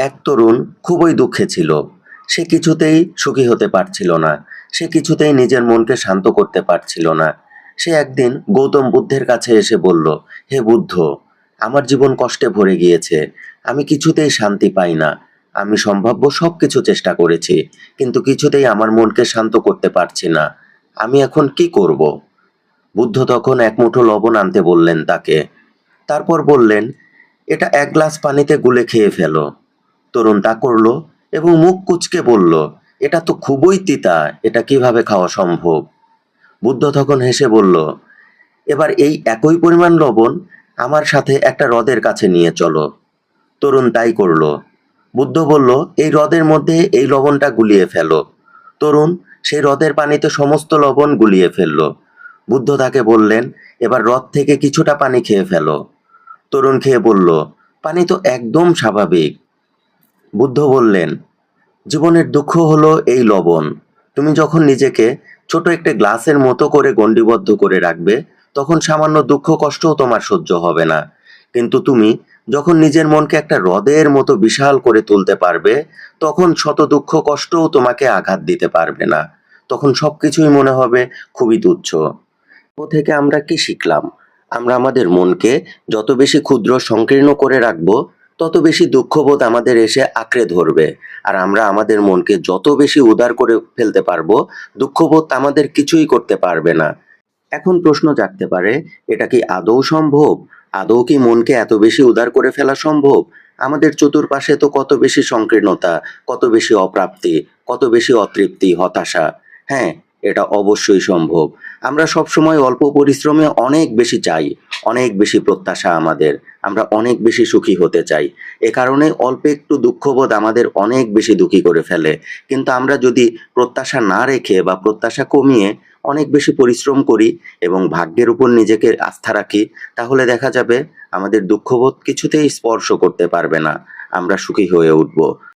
এক তরুণ খুবই দুঃখে ছিল। সে কিছুতেই সুখী হতে পারছিল না। সে কিছুতেই নিজের মনকে শান্ত করতে পারছিল না। সে একদিন গৌতম বুদ্ধের কাছে এসে বলল, হে বুদ্ধ, আমার জীবন কষ্টে ভরে গিয়েছে। আমি কিছুতেই শান্তি পাই না। আমি সম্ভাব্য সব কিছু চেষ্টা করেছি, কিন্তু কিছুতেই আমার মনকে শান্ত করতে পারছি না। আমি এখন কি করব? বুদ্ধ তখন এক মুঠো লবণ আনতে বললেন তাকে। তারপর বললেন, এটা এক গ্লাস পানিতে গুলে খেয়ে ফেলো। তরুণ তা করল এবং মুখ কুচকে বলল, এটা তো খুবই তিতা, এটা কীভাবে খাওয়া সম্ভব? বুদ্ধ তখন হেসে বলল, এবার এই একই পরিমাণ লবণ আমার সাথে একটা হ্রদের কাছে নিয়ে চলো। তরুণ তাই করল। বুদ্ধ বলল, এই হ্রদের মধ্যে এই লবণটা গুলিয়ে ফেলো। তরুণ সেই হ্রদের পানিতে সমস্ত লবণ গুলিয়ে ফেলল। বুদ্ধ তাকে বললেন, এবার হ্রদ থেকে কিছুটা পানি খেয়ে ফেলো। তরুণ খেয়ে বলল, পানি তো একদম স্বাভাবিক। বুদ্ধ বললেন, জীবনের দুঃখ হলো এই লবণ। তুমি যখন নিজেকে ছোট একটা গ্লাসের মতো করে গণ্ডিবদ্ধ করে রাখবে, তখন সামান্য দুঃখ কষ্টও তোমার সহ্য হবে না। কিন্তু তুমি যখন নিজের মনকে একটা হ্রদের মতো বিশাল করে তুলতে পারবে, তখন শত দুঃখ কষ্টও তোমাকে আঘাত দিতে পারবে না। তখন সবকিছুই মনে হবে খুবই তুচ্ছ। ও থেকে আমরা কি শিখলাম? আমরা আমাদের মনকে যত বেশি ক্ষুদ্র সংকীর্ণ করে রাখব তত বেশি দুঃখবোধ আমাদের এসে আঁকড়ে ধরবে। আর আমরা আমাদের মনকে যত বেশি উদার করে ফেলতে পারব, দুঃখবোধ আমাদের কিছুই করতে পারবে না। এখন প্রশ্ন জাগতে পারে, এটা কি আদৌ সম্ভব? আদৌ কি মনকে এত বেশি উদার করে ফেলা সম্ভব? আমাদের চতুর্পাশে তো কত বেশি সংকীর্ণতা, কত বেশি অপ্রাপ্তি, কত বেশি অতৃপ্তি, হতাশা। হ্যাঁ এটা অবশ্যই সম্ভব। আমরা সব সময় অল্প পরিশ্রমে অনেক বেশি চাই। অনেক বেশি প্রত্যাশা আমাদের। আমরা অনেক বেশি সুখী হতে চাই। এ কারণে অল্প একটু দুঃখবোধ আমাদের অনেক বেশি দুঃখী করে ফেলে। কিন্তু আমরা যদি প্রত্যাশা না রেখে বা প্রত্যাশা কমিয়ে অনেক বেশি পরিশ্রম করি এবং ভাগ্যের উপর নিজেকে আস্থা রাখি, তাহলে দেখা যাবে আমাদের দুঃখবোধ কিছুতেই স্পর্শ করতে পারবে না। আমরা সুখী হয়ে উঠব।